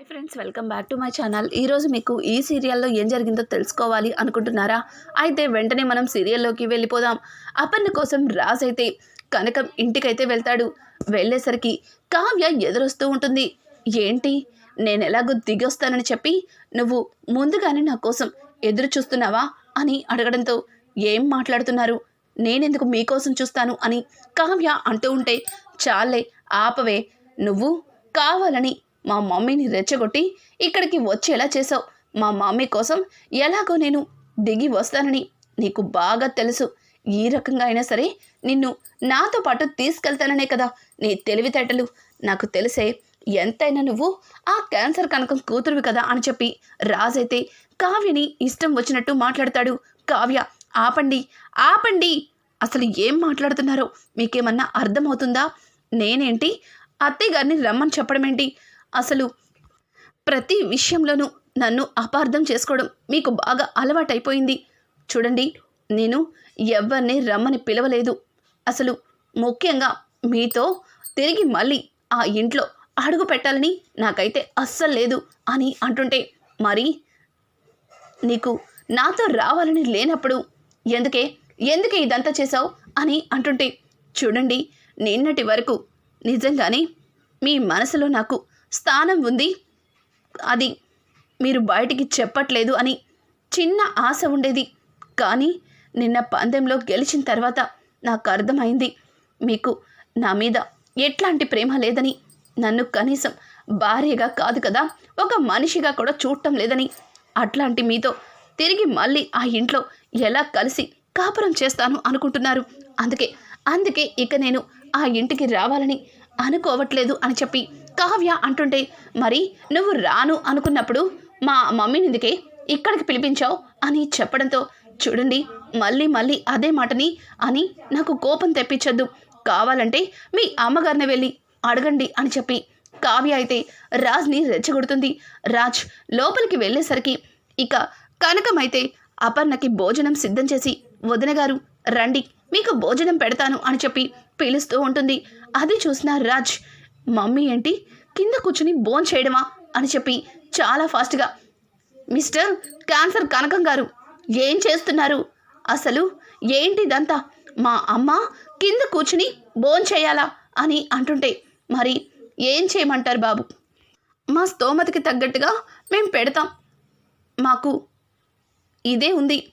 Hi friends welcome back to my channel ఈరోజు మీకు ఈ సీరియల్లో ఏం జరిగిందో తెలుసుకోవాలి అనుకుంటున్నారా? అయితే వెంటనే మనం సీరియల్లోకి వెళ్ళిపోదాం. అపర్ణ కోసం రాజ్ అయితే కనకం ఇంటికైతే వెళ్తాడు. వెళ్ళేసరికి కావ్య ఎదురొస్తూ ఉంటుంది. ఏంటి? నేను ఎలాగో దిగొస్తానని చెప్పి నువ్వు ముందుగానే నా కోసం ఎదురు చూస్తున్నావా అని అడగడంతో ఏం మాట్లాడుతున్నారు? నేనెందుకు మీకోసం చూస్తాను? అని కావ్య అంటూ ఉంటే చాలే ఆపవే. నువ్వు కావాలని మా మమ్మీని రెచ్చగొట్టి ఇక్కడికి వచ్చేలా చేసావు మా మమ్మీ కోసం ఎలాగో నేను దిగి వస్తానని నీకు బాగా తెలుసు. ఈ రకంగా అయినా సరే నిన్ను నాతో పాటు తీసుకెళ్తాననే కదా నీ తెలివితేటలు. నాకు తెలిసే ఎంతైనా నువ్వు ఆ క్యాన్సర్ కనకం కూతురువి కదా అని చెప్పి రాజైతే కావ్యని ఇష్టం వచ్చినట్టు మాట్లాడతాడు. కావ్య ఆపండి ఆపండి! అసలు ఏం మాట్లాడుతున్నారో మీకేమన్నా అర్థమవుతుందా? నేనేంటి? అత్తయ్య గారిని రమ్మని చెప్పడం ఏంటి అసలు ప్రతి విషయంలోనూ నన్ను అపార్థం చేసుకోవడం మీకు బాగా అలవాటైపోయింది. చూడండి నేను ఎవరిని రమ్మని పిలవలేదు. అసలు ముఖ్యంగా మీతో తిరిగి మళ్ళీ ఆ ఇంట్లో అడుగు పెట్టాలని నాకైతే అస్సలు లేదు అని అంటుంటే మరి నీకు నాతో రావాలని లేనప్పుడు ఎందుకే ఎందుకే ఇదంతా చేశావు అని అంటుంటే చూడండి నిన్నటి వరకు నిజంగానే మీ మనసులో నాకు స్థానం ఉంది. అది మీరు బయటికి చెప్పట్లేదు అని చిన్న ఆశ ఉండేది. కానీ నిన్న పందెంలో గెలిచిన తర్వాత నాకు అర్థమైంది. మీకు నా మీద ఎట్లాంటి ప్రేమ లేదని. నన్ను కనీసం భార్యగా కాదు కదా ఒక మనిషిగా కూడా చూడటం లేదని. అట్లాంటి మీతో తిరిగి మళ్ళీ ఆ ఇంట్లో ఎలా కలిసి కాపురం చేస్తాను అనుకుంటున్నారు. అందుకే అందుకే ఇక నేను ఆ ఇంటికి రావాలని అనుకోవట్లేదు అని చెప్పి కావ్య అంటుంటే మరి నువ్వు రాను అనుకున్నప్పుడు మా మమ్మీని ఎందుకే ఇక్కడికి పిలిపించావు? అని చెప్పడంతో చూడండి మళ్ళీ మళ్ళీ అదే మాటని అని నాకు కోపం తెప్పించొద్దు. కావాలంటే మీ అమ్మగారిని వెళ్ళి అడగండి అని చెప్పి కావ్య అయితే రాజ్ని రెచ్చగొడుతుంది. రాజ్ లోపలికి వెళ్ళేసరికి ఇక కనకమైతే అపర్ణకి భోజనం సిద్ధం చేసి వదిన గారు రండి మీకు భోజనం పెడతాను అని చెప్పి పిలుస్తూ ఉంటుంది. అది చూసిన రాజ్ మమ్మీ ఏంటి? కింద కూర్చుని బోన్ చేయడమా? అని చెప్పి చాలా ఫాస్ట్గా మిస్టర్ క్యాన్సర్ కనకం గారు ఏం చేస్తున్నారు? అసలు ఏంటి ఇదంతా మా అమ్మ కింద కూర్చుని బోన్ చేయాలా? అని అంటుంటే మరి ఏం చేయమంటారు బాబు? మా స్తోమతకి తగ్గట్టుగా మేము పెడతాం. మాకు ఇదే ఉంది.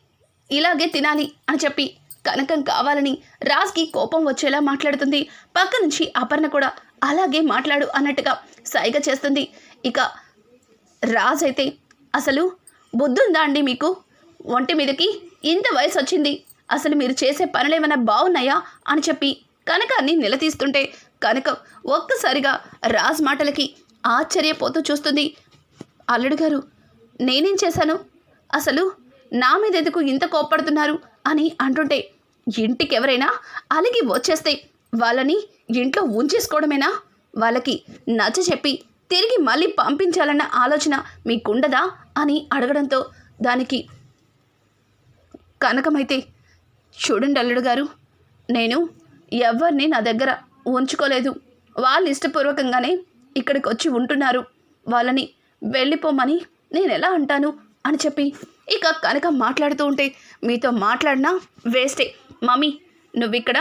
ఇలాగే తినాలి అని చెప్పి కనకం కావాలని రాజ్కి కోపం వచ్చేలా మాట్లాడుతుంది. పక్క నుంచి అపర్ణ కూడా అలాగే మాట్లాడు అన్నట్టుగా సైగ చేస్తుంది. ఇక రాజ్ అయితే అసలు బుద్ధుందా అండి మీకు? ఒంటి మీదకి ఇంత వయసు వచ్చింది. అసలు మీరు చేసే పనులు ఏమైనా బాగున్నాయా అని చెప్పి కనకాన్ని నిలదీస్తుంటే కనక ఒక్కసారిగా రాజ్ మాటలకి ఆశ్చర్యపోతూ చూస్తుంది. అల్లుడు గారు నేనేం చేశాను? అసలు నా మీద ఎందుకు ఇంత కోప్పడుతున్నారు అని అంటుంటే ఇంటికి ఎవరైనా అలిగి వచ్చేస్తే వాళ్ళని ఇంట్లో ఉంచేసుకోవడమేనా? వాళ్ళకి నచ్చ చెప్పి తిరిగి మళ్ళీ పంపించాలన్న ఆలోచన మీకుండదా? అని అడగడంతో దానికి కనకమైతే చూడండి అల్లుడు గారు నేను ఎవరిని నా దగ్గర ఉంచుకోలేదు. వాళ్ళు ఇష్టపూర్వకంగానే ఇక్కడికి వచ్చి ఉంటున్నారు. వాళ్ళని వెళ్ళిపోమని నేను ఎలా అంటాను? అని చెప్పి ఇక కనుక మాట్లాడుతూ ఉంటే మీతో మాట్లాడినా వేస్టే. మమ్మీ నువ్వు ఇక్కడ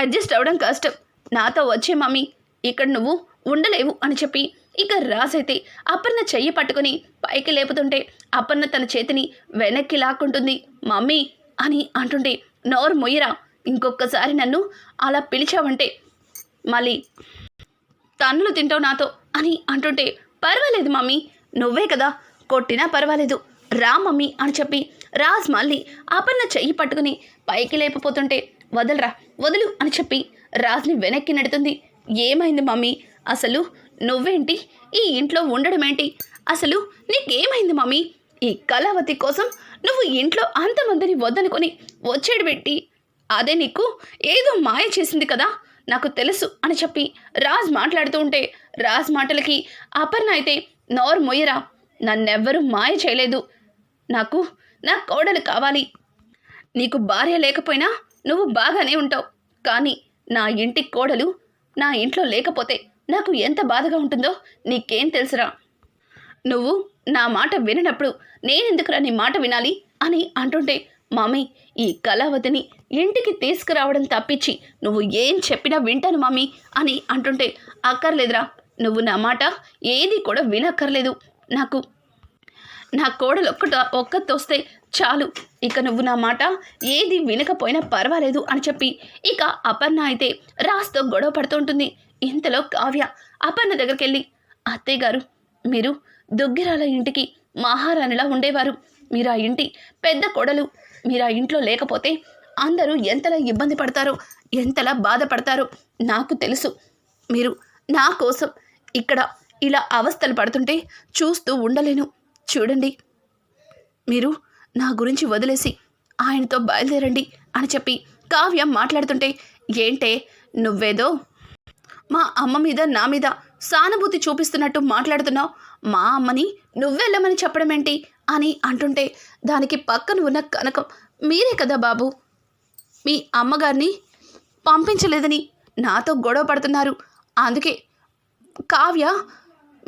అడ్జస్ట్ అవ్వడం కష్టం. నాతో వచ్చే మమ్మీ ఇక్కడ నువ్వు ఉండలేవు అని చెప్పి ఇక రాసైతే అపర్ణ చెయ్యి పట్టుకుని పైకి లేపుతుంటే అపర్ణ తన చేతిని వెనక్కి లాక్కుంటుంది. మమ్మీ అని అంటుంటే నోరు మొయ్యరా? ఇంకొకసారి నన్ను అలా పిలిచావంటే మళ్ళీ తన్నులు తింటావు నాతో అని అంటుంటే పర్వాలేదు మమ్మీ నువ్వే కదా కొట్టినా పర్వాలేదు. రా మమ్మీ అని చెప్పి రాజ్ మళ్ళీ అపర్ణ చెయ్యి పట్టుకుని పైకి లేకపోతుంటే వదలరా వదులు అని చెప్పి రాజ్ని వెనక్కి నెడుతుంది. ఏమైంది మమ్మీ? అసలు నువ్వేంటి? ఈ ఇంట్లో ఉండడం ఏంటి అసలు నీకేమైంది మమ్మీ? ఈ కళావతి కోసం నువ్వు ఇంట్లో అంతమందిని వద్దనుకొని వచ్చేడు పెట్టి అదే నీకు ఏదో మాయ చేసింది కదా నాకు తెలుసు అని చెప్పి రాజ్ మాట్లాడుతూ ఉంటే రాజ్ మాటలకి అపర్ణ అయితే నోరు మొయ్యరా నన్నెవ్వరూ మాయ చేయలేదు. నాకు నా కోడలు కావాలి. నీకు భార్య లేకపోయినా నువ్వు బాగానే ఉంటావు. కానీ నా ఇంటి కోడలు నా ఇంట్లో లేకపోతే నాకు ఎంత బాధగా ఉంటుందో నీకేం తెలుసురా. నువ్వు నా మాట విననప్పుడు నేనెందుకురా నీ మాట వినాలి అని అంటుంటే మామీ ఈ కళావతిని ఇంటికి తీసుకురావడం తప్పించి నువ్వు ఏం చెప్పినా వింటాను మమ్మీ అని అంటుంటే అక్కర్లేదురా. నువ్వు నా మాట ఏది కూడా వినక్కర్లేదు. నాకు నా కోడలు ఒక్కట ఒక్కతొస్తే చాలు. ఇక నువ్వు నా మాట ఏది వినకపోయినా పర్వాలేదు అని చెప్పి ఇక అపర్ణ అయితే రాస్తో గొడవ పడుతుంటుంది. ఇంతలో కావ్య అపర్ణ దగ్గరికి వెళ్ళి అత్తయ్య గారు మీరు దుగ్గిరాల ఇంటికి మహారాణిలా ఉండేవారు. మీరు ఆ ఇంటి పెద్ద కొడలు మీరు ఆ ఇంట్లో లేకపోతే అందరూ ఎంతలా ఇబ్బంది పడతారో ఎంతలా బాధపడతారో నాకు తెలుసు. మీరు నా కోసం ఇక్కడ ఇలా అవస్థలు పడుతుంటే చూస్తూ ఉండలేను. చూడండి. మీరు నా గురించి వదిలేసి ఆయనతో బయలుదేరండి అని చెప్పి కావ్య మాట్లాడుతుంటే ఏంటే నువ్వేదో మా అమ్మ మీద నా మీద సానుభూతి చూపిస్తున్నట్టు మాట్లాడుతున్నావు. మా అమ్మని నువ్వెళ్ళమని చెప్పడం ఏంటి? అని అంటుంటే దానికి పక్కన ఉన్న కనకం మీరే కదా బాబు. మీ అమ్మగారిని పంపించలేదని నాతో గొడవ పడుతున్నారు. అందుకే కావ్య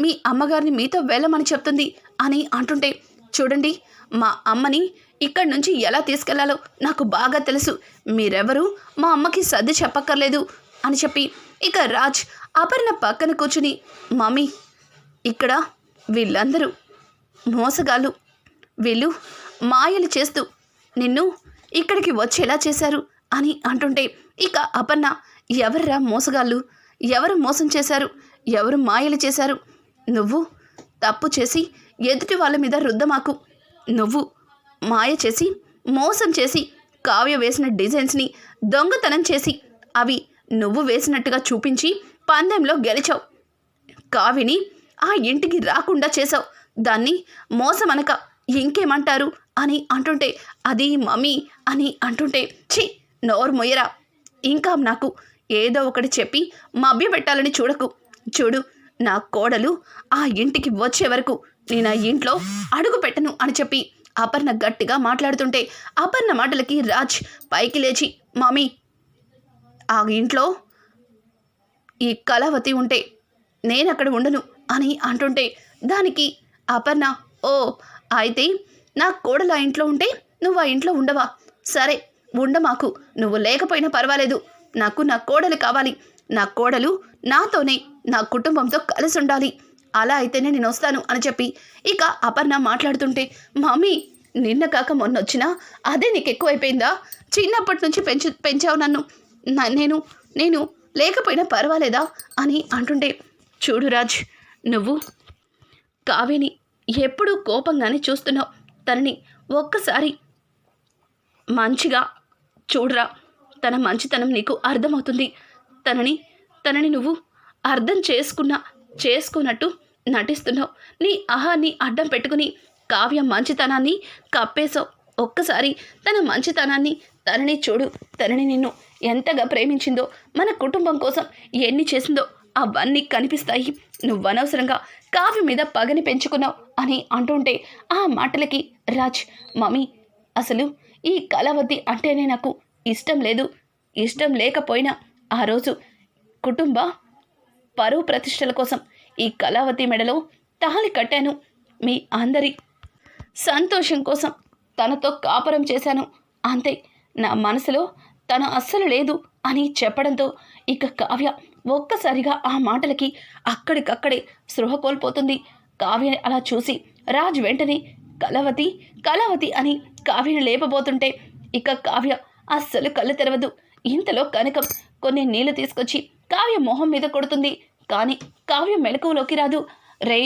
మీ అమ్మగారిని మీతో వెళ్ళమని చెప్తుంది అని అంటుంటే చూడండి మా అమ్మని ఇక్కడి నుంచి ఎలా తీసుకెళ్ళాలో నాకు బాగా తెలుసు. మీరెవరూ? మా అమ్మకి సర్ది చెప్పక్కర్లేదు అని చెప్పి ఇక రాజ్ అపర్ణ పక్కన కూర్చుని మమ్మీ ఇక్కడ వీళ్ళందరూ మోసగాళ్ళు. వీళ్ళు మాయలు చేస్తూ నిన్ను ఇక్కడికి వచ్చేలా చేశారు అని అంటుంటే ఇక అపర్ణ ఎవర్రా మోసగాళ్ళు? ఎవరు మోసం చేశారు? ఎవరు మాయలు చేశారు? నువ్వు తప్పు చేసి ఎదుటి వాళ్ళ మీద రుద్దమాకు. నువ్వు మాయ చేసి మోసం చేసి కావ్య వేసిన డిజైన్స్ని దొంగతనం చేసి అవి నువ్వు వేసినట్టుగా చూపించి పందెంలో గెలిచావు. కావిని ఆ ఇంటికి రాకుండా చేసావు దాన్ని మోసం అనక ఇంకేమంటారు అని అంటుంటే అది మమ్మీ అని అంటుంటే ఛీ నోరు మొయ్యరా. ఇంకా నాకు ఏదో ఒకటి చెప్పి మభ్యపెట్టాలని చూడకు. చూడు నా కోడలు ఆ ఇంటికి వచ్చే వరకు నేను ఆ ఇంట్లో అడుగు పెట్టను అని చెప్పి అపర్ణ గట్టిగా మాట్లాడుతుంటే అపర్ణ మాటలకి రాజ్ పైకి లేచి మమ్మీ ఆ ఇంట్లో ఈ కళావతి ఉంటే నేను అక్కడ ఉండను అని అంటుంటే దానికి అపర్ణ ఓ అయితే నా కోడలు ఆ ఇంట్లో ఉంటే నువ్వు ఆ ఇంట్లో ఉండవా? సరే ఉండ మాకు నువ్వు లేకపోయినా పర్వాలేదు. నాకు నా కోడలు కావాలి. నా కోడలు నాతోనే నా కుటుంబంతో కలిసి ఉండాలి అలా అయితేనే నేను వస్తాను అని చెప్పి. ఇక అపర్ణ మాట్లాడుతుంటే మమ్మీ నిన్న కాక మొన్న వచ్చినా అదే నీకు ఎక్కువైపోయిందా చిన్నప్పటి నుంచి పెంచు పెంచావు నన్ను. నేను నేను లేకపోయినా పర్వాలేదా? అని అంటుంటే చూడు రాజ్ నువ్వు కావ్యని ఎప్పుడూ కోపంగానే చూస్తున్నావు. తనని ఒక్కసారి మంచిగా చూడరా. తన మంచితనం నీకు అర్థమవుతుంది. తనని తనని నువ్వు అర్థం చేసుకున్నా చేసుకున్నట్టు నటిస్తున్నావు. నీ అహాన్ని అడ్డం పెట్టుకుని కావ్య మంచితనాన్ని కప్పేశావు. ఒక్కసారి తన మంచితనాన్ని తనని చూడు తనని నిన్ను ఎంతగా ప్రేమించిందో మన కుటుంబం కోసం ఎన్ని చేసిందో అవన్నీ కనిపిస్తాయి. నువ్వు అనవసరంగా కావ్య మీద పగని పెంచుకున్నావు అని అంటుంటే ఆ మాటలకి రాజ్ మమ్మీ అసలు ఈ కళావతి అంటేనే నాకు ఇష్టం లేదు. ఇష్టం లేకపోయినా ఆ రోజు కుటుంబ పరువు ప్రతిష్టల కోసం ఈ కళావతి మెడలో తాళి కట్టాను. మీ అందరి సంతోషం కోసం తనతో కాపురం చేశాను. అంతే నా మనసులో తను అస్సలు లేదు అని చెప్పడంతో ఇక కావ్య ఒక్కసారిగా ఆ మాటలకి అక్కడికక్కడే స్పృహ కోల్పోతుంది. కావ్యని అలా చూసి రాజ్ వెంటనే కలవతి కలవతి అని కావ్యను లేపబోతుంటే ఇక కావ్య అస్సలు కళ్ళు తెరవదు. ఇంతలో కనకం కొన్ని నీళ్ళు తీసుకొచ్చి కావ్య మొహం మీద కొడుతుంది. కానీ కావ్య మెలకువలోకి రాదు. రే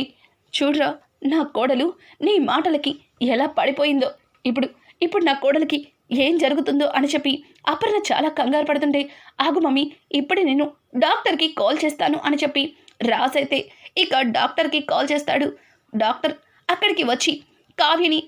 చూడ్రా నా కోడలు నీ మాటలకి ఎలా పడిపోయిందో. ఇప్పుడు ఇప్పుడు నా కోడలికి ఏం జరుగుతుందో అని చెప్పి అపర్ణ చాలా కంగారు పడుతుంటే ఆగు మమ్మీ ఇప్పుడే నేను డాక్టర్కి కాల్ చేస్తాను అని చెప్పి రాసైతే ఇక డాక్టర్కి కాల్ చేస్తాడు. డాక్టర్ అక్కడికి వచ్చి కావ్యని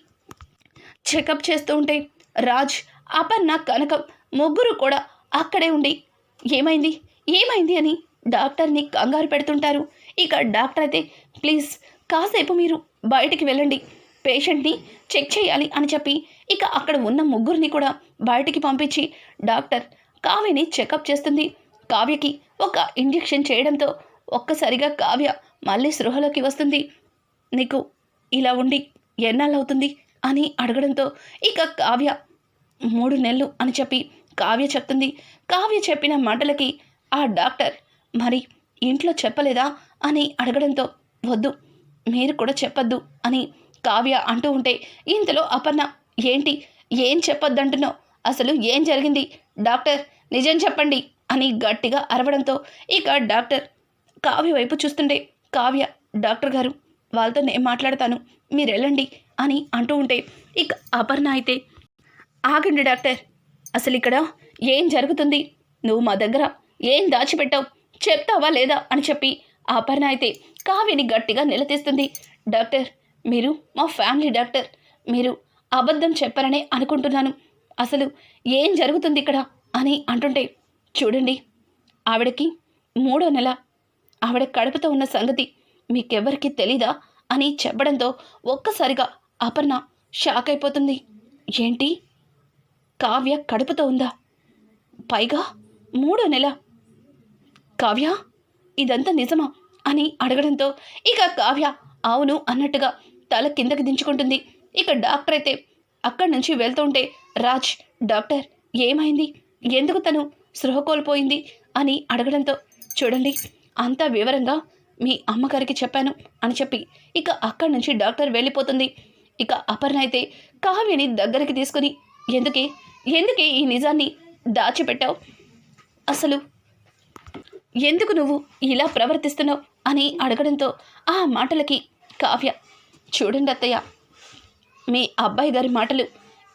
చెకప్ చేస్తూ ఉంటే రాజ్ అపర్ణ కనకం ముగ్గురు కూడా అక్కడే ఉండి ఏమైంది? ఏమైంది అని డాక్టర్ని కంగారు పెడుతుంటారు. ఇక డాక్టర్ అయితే ప్లీజ్ కాసేపు మీరు బయటికి వెళ్ళండి. పేషెంట్ని చెక్ చేయాలి అని చెప్పి ఇక అక్కడ ఉన్న ముగ్గురిని కూడా బయటికి పంపించి డాక్టర్ కావ్యని చెకప్ చేస్తుంది. కావ్యకి ఒక ఇంజెక్షన్ చేయడంతో ఒక్కసారిగా కావ్య మళ్ళీ స్పృహలోకి వస్తుంది. నీకు ఇలా ఉండి ఎన్నాళ్ళవుతుంది? అని అడగడంతో ఇక కావ్య మూడు నెలలు అని చెప్పి కావ్య చెప్తుంది. కావ్య చెప్పిన మాటలకి ఆ డాక్టర్ మరి ఇంట్లో చెప్పలేదా అని అడగడంతో వద్దు మీరు కూడా చెప్పొద్దు అని కావ్య అంటూ ఉంటే ఇంతలో అపర్ణ ఏంటి? ఏం చెప్పొద్దంటున్నావు? అసలు ఏం జరిగింది? డాక్టర్ నిజం చెప్పండి అని గట్టిగా అరవడంతో ఇక డాక్టర్ కావ్య వైపు చూస్తుంటే కావ్య డాక్టర్ గారు వాళ్ళతో నేను మాట్లాడతాను మీరు వెళ్ళండి అని అంటూ ఉంటే ఇక అపర్ణ అయితే ఆగండి డాక్టర్ అసలు ఇక్కడ ఏం జరుగుతుంది? నువ్వు మా దగ్గర ఏం దాచిపెట్టావు? చెప్తావా లేదా అని చెప్పి అపర్ణ అయితే కావ్యని గట్టిగా నిలదీస్తుంది. డాక్టర్ మీరు మా ఫ్యామిలీ డాక్టర్. మీరు అబద్ధం చెప్పారనే అనుకుంటున్నాను. అసలు ఏం జరుగుతుంది ఇక్కడ అని అంటుంటే చూడండి ఆవిడకి మూడో నెల. ఆవిడ కడుపుతో ఉన్న సంగతి మీకెవ్వరికీ తెలీదా అని చెప్పడంతో ఒక్కసారిగా అపర్ణ షాక్ అయిపోతుంది. ఏంటి? కావ్య కడుపుతో ఉందా? పైగా మూడో నెల. కావ్య? ఇదంతా నిజమా? అని అడగడంతో ఇక కావ్య అవును అన్నట్టుగా తల కిందకి దించుకుంటుంది. ఇక డాక్టర్ అయితే అక్కడి నుంచి వెళ్తుంటే రాజ్ డాక్టర్ ఏమైంది? ఎందుకు తను సృహ కోల్పోయింది? అని అడగడంతో చూడండి అంత వివరంగా మీ అమ్మగారికి చెప్పాను అని చెప్పి ఇక అక్కడి నుంచి డాక్టర్ వెళ్ళిపోతుంది. ఇక అపర్ణ అయితే కావ్యని దగ్గరికి తీసుకుని ఎందుకే? ఎందుకే ఈ నిజాన్ని దాచిపెట్టావు? అసలు ఎందుకు నువ్వు ఇలా ప్రవర్తిస్తున్నావు అని అడగడంతో ఆ మాటలకి కావ్య చూడండి అత్తయ్య మీ అబ్బాయి గారి మాటలు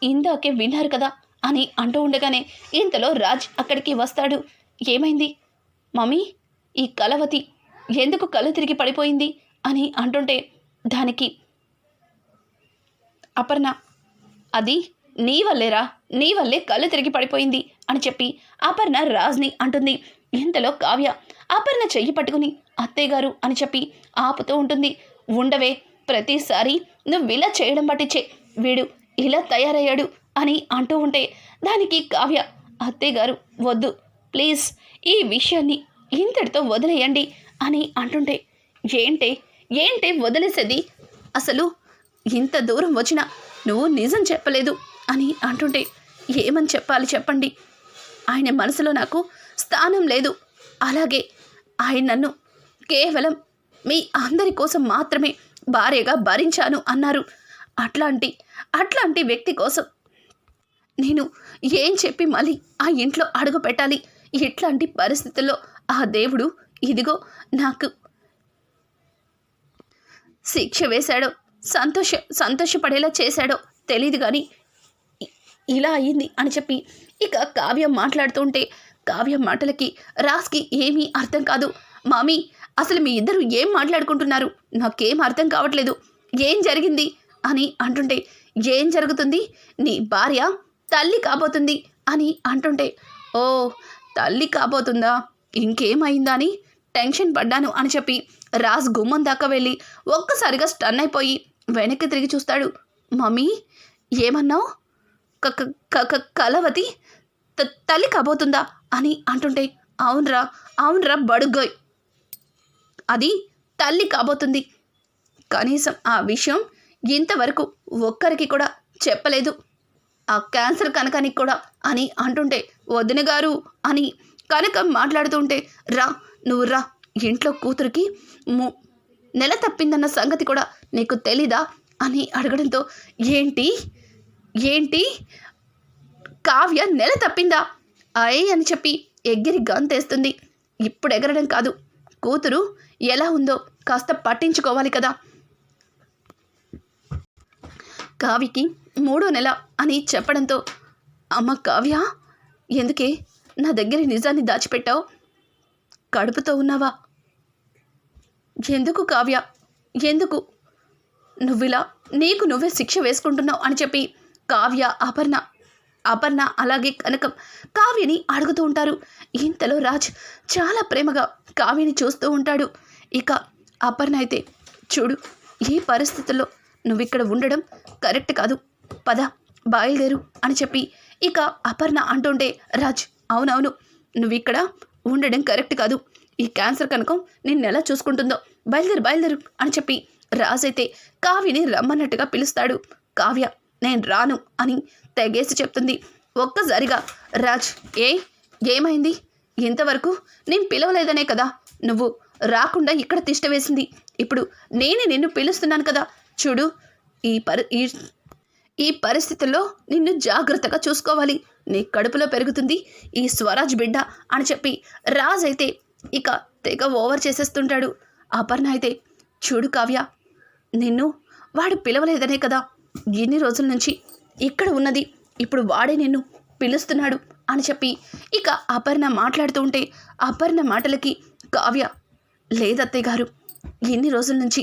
ఇందాకే విన్నారు కదా అని అంటూ ఉండగానే ఇంతలో రాజ్ అక్కడికి వస్తాడు. ఏమైంది? మమ్మీ ఈ కలవతి ఎందుకు కళ్ళు తిరిగి పడిపోయింది? అని అంటుంటే దానికి అపర్ణ అది నీ వల్లేరా? నీ వల్లే కళ్ళు తిరిగి పడిపోయింది. అని చెప్పి అపర్ణ రాజ్ని అంటుంది. ఇంతలో కావ్య అపర్ణ చెయ్యి పట్టుకుని అత్తయ్యగారు అని చెప్పి ఆపుతూ ఉంటుంది. ఉండవే ప్రతిసారి నువ్వు ఇలా చేయడం పట్టించే. వీడు ఇలా తయారయ్యాడు అని అంటూ ఉంటే దానికి కావ్య అత్తయ్యగారు వద్దు. ప్లీజ్ ఈ విషయాన్ని ఇంతటితో వదిలేయండి అని అంటుంటే ఏంటే ఏంటే వదిలేసేది? అసలు ఇంత దూరం వచ్చినా నువ్వు నిజం చెప్పలేదు అని అంటుంటే ఏమని చెప్పాలి చెప్పండి. ఆయన మనసులో నాకు స్థానం లేదు. అలాగే ఆయన నన్ను కేవలం మీ అందరి కోసం మాత్రమే భార్యగా భరించాను అన్నారు. అట్లాంటి అట్లాంటి వ్యక్తి కోసం నేను ఏం చెప్పి మళ్ళీ ఆ ఇంట్లో అడుగు పెట్టాలి ఇట్లాంటి పరిస్థితుల్లో ఆ దేవుడు ఇదిగో నాకు శిక్ష వేశాడో సంతోష సంతోషపడేలా చేశాడో తెలియదు కానీ ఇలా అయింది అని చెప్పి ఇక కావ్యం మాట్లాడుతుంటే కావ్య మాటలకి రాస్కి ఏమీ అర్థం కాదు. మామీ అసలు మీ ఇద్దరు ఏం మాట్లాడుకుంటున్నారు? నాకేం అర్థం కావట్లేదు. ఏం జరిగింది? అని అంటుంటే ఏం జరుగుతుంది? నీ భార్య తల్లి కాబోతుంది అని అంటుంటే ఓ తల్లి కాబోతుందా? ఇంకేమైందా అని టెన్షన్ పడ్డాను అని చెప్పి రాజ్ గుమ్మం దాకా వెళ్ళి ఒక్కసారిగా స్టన్ అయిపోయి వెనక్కి తిరిగి చూస్తాడు. మమ్మీ ఏమన్నావు? క- క- క- క- కలవతి తల్లి కాబోతుందా అని అంటుంటే అవునరా అవునరా బడుగ్గోయ్. అది తల్లి కాబోతుంది. కనీసం ఆ విషయం ఇంతవరకు ఒక్కరికి కూడా చెప్పలేదు. ఆ క్యాన్సర్ కనకానికి కూడా అని అంటుంటే వదిన గారు అని మాట్లాడుతూ మాట్లాడుతుంటే రా నువ్వు రా ఇంట్లో కూతురికి ము- నెల తప్పిందన్న సంగతి కూడా నీకు తెలీదా అని అడగడంతో ఏంటి? ఏంటి? కావ్య నెల తప్పిందా? అయ్ అని చెప్పి ఎగిరి గంతేస్తుంది ఇప్పుడు ఎగరడం కాదు. కూతురు ఎలా ఉందో కాస్త పట్టించుకోవాలి కదా. కావ్యకి మూడో నెల అని చెప్పడంతో అమ్మ కావ్య ఎందుకే నా దగ్గర నిజాన్ని దాచిపెట్టావు? కడుపుతో ఉన్నావా? ఎందుకు కావ్య? ఎందుకు? నువ్విలా నీకు నువ్వే శిక్ష వేసుకుంటున్నావు అని చెప్పి కావ్య అపర్ణ అపర్ణ అలాగే కనకం కావ్యని అడుగుతూ ఉంటారు. ఇంతలో రాజ్ చాలా ప్రేమగా కావ్యని చూస్తూ ఉంటాడు. ఇక అపర్ణ అయితే చూడు ఈ పరిస్థితుల్లో నువ్వు ఇక్కడ ఉండడం కరెక్ట్ కాదు. పద బయలుదేరు అని చెప్పి ఇక అపర్ణ అంటుంటే రాజ్ అవునవును నువ్వు ఇక్కడ ఉండడం కరెక్ట్ కాదు. ఈ క్యాన్సర్ కనుక నిన్ను ఎలా చూసుకుంటుందో బయలుదేరు బయలుదేరు అని చెప్పి రాజైతే కావ్యని రమ్మన్నట్టుగా పిలుస్తాడు. కావ్య నేను రాను అని తెగేసి చెప్తుంది. ఒక్కసారిగా రాజ్ ఏ ఏమైంది? ఇంతవరకు నేను పిలవలేదనే కదా. నువ్వు రాకుండా ఇక్కడ తిష్ట వేసింది. ఇప్పుడు నేనే నిన్ను పిలుస్తున్నాను కదా. చూడు ఈ పరి ఈ ఈ పరిస్థితుల్లో నిన్ను జాగ్రత్తగా చూసుకోవాలి. నీ కడుపులో పెరుగుతుంది ఈ స్వరాజ్ బిడ్డ అని చెప్పి రాజ్ అయితే ఇక తెగ ఓవర్ చేసేస్తుంటాడు. అపర్ణ అయితే చూడు కావ్య నిన్ను వాడు పిలవలేదనే కదా. ఎన్ని రోజుల నుంచి ఇక్కడ ఉన్నది. ఇప్పుడు వాడే నిన్ను పిలుస్తున్నాడు అని చెప్పి ఇక అపర్ణ మాట్లాడుతూ ఉంటే అపర్ణ మాటలకి కావ్య లేదత్తయ్య గారు ఎన్ని రోజుల నుంచి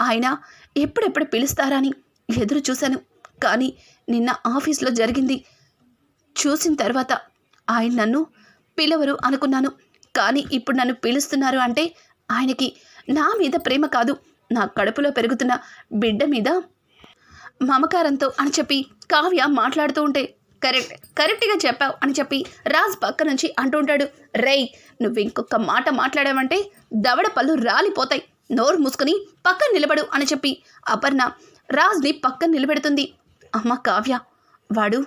ఆయన ఎప్పుడెప్పుడు పిలుస్తారని ఎదురు చూశాను. కానీ నిన్న ఆఫీస్లో జరిగింది. చూసిన తర్వాత ఆయన నన్ను పిలవరు అనుకున్నాను. కానీ ఇప్పుడు నన్ను పిలుస్తున్నారు అంటే ఆయనకి నా మీద ప్రేమ కాదు. నా కడుపులో పెరుగుతున్న బిడ్డ మీద మమకారంతో అని చెప్పి కావ్య మాట్లాడుతూ ఉంటే కరెక్ట్ కరెక్ట్గా చెప్పావు అని చెప్పి రాజ్ పక్క నుంచి అంటుంటాడు రేయ్ నువ్వు ఇంకొక మాట మాట్లాడావంటే దవడ పళ్ళు రాలిపోతాయి. నోరు మూసుకుని పక్కన నిలబడు అని చెప్పి అపర్ణ రాజ్ని పక్కన నిలబెడుతుంది. అమ్మ కావ్య వాడు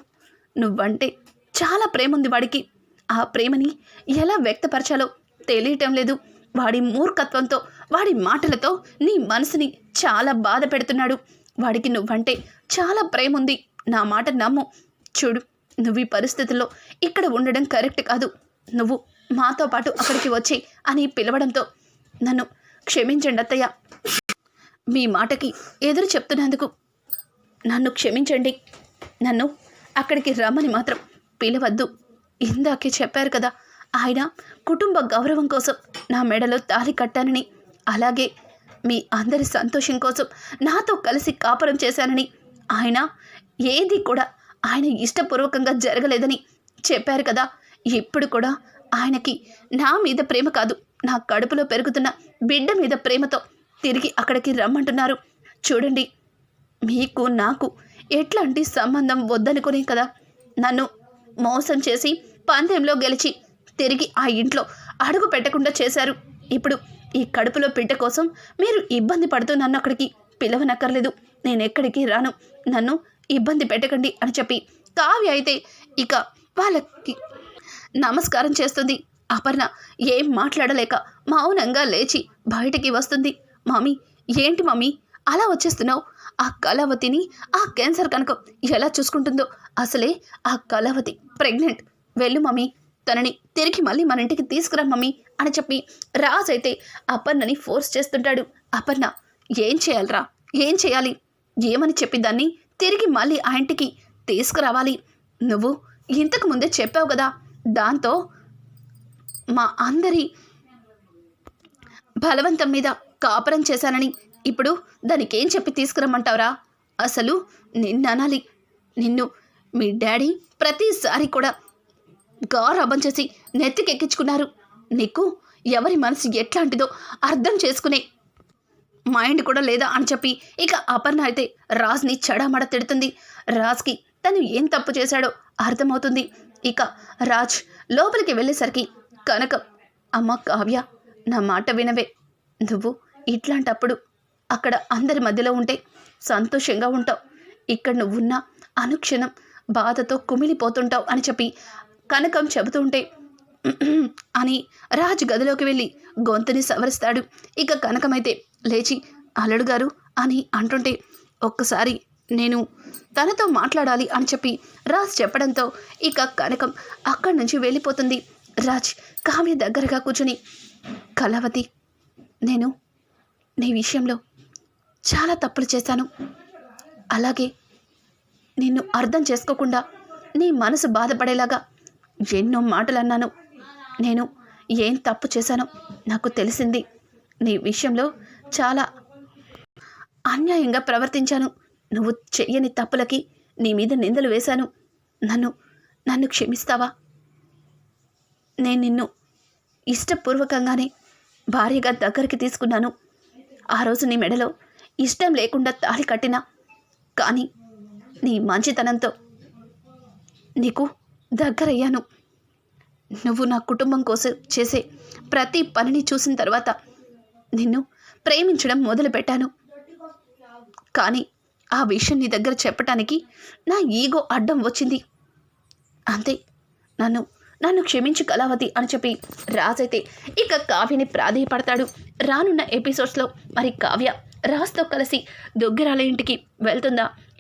నువ్వంటే చాలా ప్రేమ ఉంది వాడికి. ఆ ప్రేమని ఎలా వ్యక్తపరచాలో తెలియటం లేదు. వాడి మూర్ఖత్వంతో వాడి మాటలతో నీ మనసుని చాలా బాధ పెడుతున్నాడు. వాడికి నువ్వంటే చాలా ప్రేమ ఉంది నా మాట నమ్ము. చూడు నువ్వు ఈ పరిస్థితుల్లో ఇక్కడ ఉండడం కరెక్ట్ కాదు. నువ్వు మాతో పాటు అక్కడికి వచ్చి అని పిలవడంతో నన్ను క్షమించండి అత్తయ్య. మీ మాటకి ఎదురు చెప్తున్నందుకు నన్ను క్షమించండి. నన్ను అక్కడికి రమ్మని మాత్రం పిలవద్దు. ఇందాకే చెప్పారు కదా ఆయన కుటుంబ గౌరవం కోసం నా మెడలో తాళి కట్టానని. అలాగే మీ అందరి సంతోషం కోసం నాతో కలిసి కాపురం చేశానని. ఆయన ఏది కూడా ఆయన ఇష్టపూర్వకంగా జరగలేదని చెప్పారు కదా. ఇప్పుడు కూడా ఆయనకి నా మీద ప్రేమ కాదు. నా కడుపులో పెరుగుతున్న బిడ్డ మీద ప్రేమతో తిరిగి అక్కడికి రమ్మంటున్నారు. చూడండి మీకు నాకు ఎట్లాంటి సంబంధం వద్దనుకునే కదా నన్ను మోసం చేసి పందెంలో గెలిచి తిరిగి ఆ ఇంట్లో అడుగు పెట్టకుండా చేశారు. ఇప్పుడు ఈ కడుపులో బిడ్డ కోసం మీరు ఇబ్బంది పడుతూ నన్ను అక్కడికి పిలవనక్కర్లేదు. నేను ఎక్కడికి రాను. నన్ను ఇబ్బంది పెట్టకండి అని చెప్పి కావ్య అయితే ఇక వాళ్ళకి నమస్కారం చేస్తుంది. అపర్ణ ఏం మాట్లాడలేక మౌనంగా లేచి బయటికి వస్తుంది. మమ్మీ ఏంటి మమ్మీ అలా వచ్చేస్తున్నావు? ఆ కళావతిని ఆ క్యాన్సర్ కనుక ఎలా చూసుకుంటుందో? అసలే ఆ కళావతి ప్రెగ్నెంట్. వెళ్ళు మమ్మీ తనని తిరిగి మళ్ళీ మన ఇంటికి తీసుకురా మమ్మీ అని చెప్పి రాజ్ అయితే అపర్ణని ఫోర్స్ చేస్తుంటాడు. అపర్ణ ఏం చేయాలరా? ఏం చేయాలి? ఏమని చెప్పి దాన్ని తిరిగి మళ్ళీ ఆ ఇంటికి తీసుకురావాలి? నువ్వు ఇంతకు ముందే చెప్పావు కదా దాంతో మా అందరి బలవంతం మీద కాపురం చేశానని. ఇప్పుడు దానికి ఏం చెప్పి తీసుకురమ్మంటావురా? అసలు నిన్ననాలి. నిన్ను మీ డాడీ ప్రతిసారి కూడా గారాబం చేసి నెత్తికెక్కించుకున్నారు. నీకు ఎవరి మనసు ఎట్లాంటిదో అర్థం చేసుకునే మైండ్ కూడా లేదా అని చెప్పి ఇక అపర్ణ అయితే రాజ్ని చెడామడ తిడుతుంది. రాజ్కి తను ఏం తప్పు చేశాడో అర్థమవుతుంది. ఇక రాజ్ లోపలికి వెళ్ళేసరికి కనకం అమ్మ కావ్య నా మాట వినవే. నువ్వు ఇట్లాంటప్పుడు అక్కడ అందరి మధ్యలో ఉంటే సంతోషంగా ఉంటావు. ఇక్కడ నువ్వున్నా అనుక్షణం బాధతో కుమిలిపోతుంటావు అని చెప్పి కనకం చెబుతుంటే అని రాజ్ గదిలోకి వెళ్ళి గొంతుని సవరిస్తాడు. ఇక కనకమైతే లేచి అల్లుడు గారు అని అంటుంటే ఒక్కసారి నేను తనతో మాట్లాడాలి అని చెప్పి రాజ్ చెప్పడంతో ఇక కనకం అక్కడి నుంచి వెళ్ళిపోతుంది. రాజ్ కావ్య దగ్గరగా కూర్చుని కళావతి నేను నీ విషయంలో చాలా తప్పులు చేశాను. అలాగే నిన్ను అర్థం చేసుకోకుండా నీ మనసు బాధపడేలాగా ఎన్నో మాటలు అన్నాను నేను ఏం తప్పు చేశానో నాకు తెలిసింది. నీ విషయంలో చాలా అన్యాయంగా ప్రవర్తించాను. నువ్వు చెయ్యని తప్పులకి నీ మీద నిందలు వేశాను. నన్ను నన్ను క్షమిస్తావా? నేను నిన్ను ఇష్టపూర్వకంగానే భార్యగా దగ్గరికి తీసుకున్నాను. ఆ రోజు నీ మెడలో ఇష్టం లేకుండా తాళి కట్టినా కానీ నీ మంచితనంతో నీకు దగ్గరయ్యాను. నువ్వు నా కుటుంబం కోసం చేసే ప్రతి పనిని చూసిన తర్వాత నిన్ను ప్రేమించడం మొదలుపెట్టాను. కానీ ఆ విషయం నీ దగ్గర చెప్పటానికి నా ఈగో అడ్డం వచ్చింది. అంతే నన్ను నన్ను క్షమించు కళావతి అని చెప్పి రాజైతే ఇక కావ్యని ప్రాధేయపడతాడు. రానున్న ఎపిసోడ్స్లో మరి కావ్య రాజ్తో కలిసి దొగ్గిరాల ఇంటికి వెళ్తుందా?